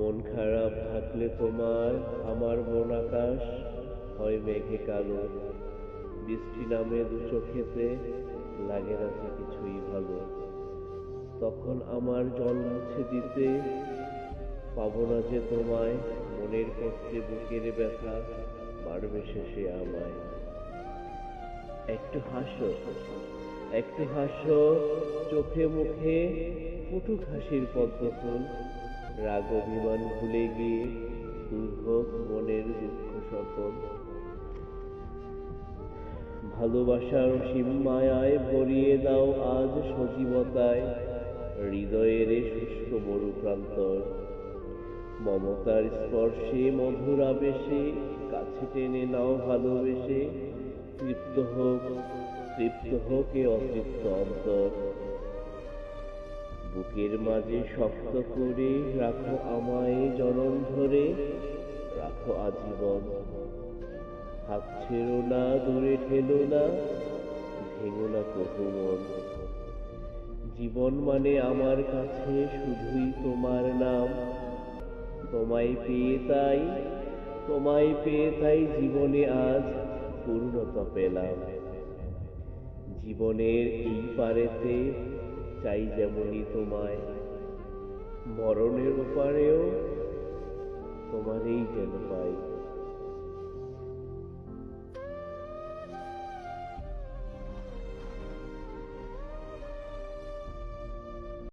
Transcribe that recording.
মন খারাপ থাকলে তোমার, আমার মন আকাশ, হয় মেঘে কালো। বৃষ্টি নামে দু চোখেতে লাগে না যে কিছুই ভালো। তখন আমার জল মুছে দিতে পাবো না যে তোমায়, মনের কষ্টে বুকের ব্যথা মারবে শেষে আমায়। একটু হাসো একটু হাসো, চোখে মুখে ফুটুক হাসির পদ্মফুল। রাগ অভিমান ভুলে গিয়ে দূর হোক মনের দুঃখ সকল ভালোবাসার অসীম মায়ায় ভরিয়ে দাও আজ সজীবতায়, হৃদয়ের শুষ্ক মরু প্রান্তর মমতার স্পর্শে, মধুর আবেশে, কাছে টেনে নাও ভালোবেসে, তৃপ্ত হোক তৃপ্ত হোক এ অতৃপ্ত অন্তর। বুকের মাঝে শক্ত করে রাখো আমায় জনম ধরে। রাখো আজীবন। হাত ছেড়ো না, দূরে ঠেলো না, ভেঙো না কহু মন। জীবন মানে আমার কাছে শুধুই তোমার নাম। তোমায় পেয়ে তাই, তোমায় পেয়ে তাই জীবনে আজ পূর্ণতা পেলাম। জীবনের এই পারেতে চাই যেমনই তোমায়। মরণের পারেও তোমারই যেন পাই।